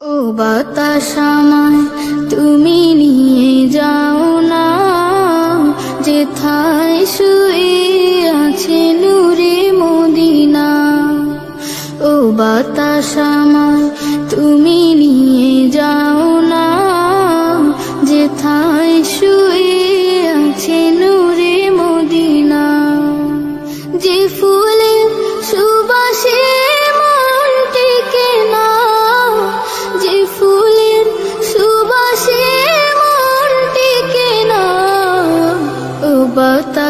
ও বাতাস আমায়, তুমি নিয়ে যাও না। যেথায় শুয়ে আছে নূরে মদিনা। ও বাতাস আমায়, তুমি নিয়ে যাও না।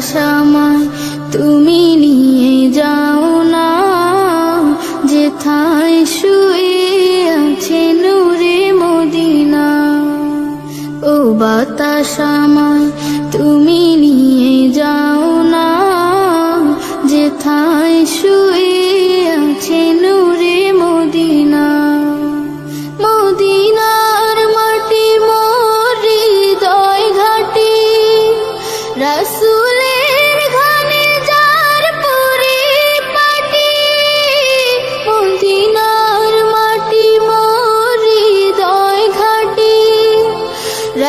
বাতাস তুমি নিয়ে যাও না। যেথায় শুয়ে আছে নূরে মদিনা। ও বাতাস আমায় তুমি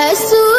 Jesus.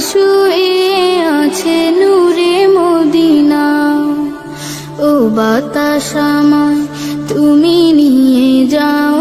শুয়ে আছে নূরে মদিনা। ও বাতাস আমায় তুমি নিয়ে যাও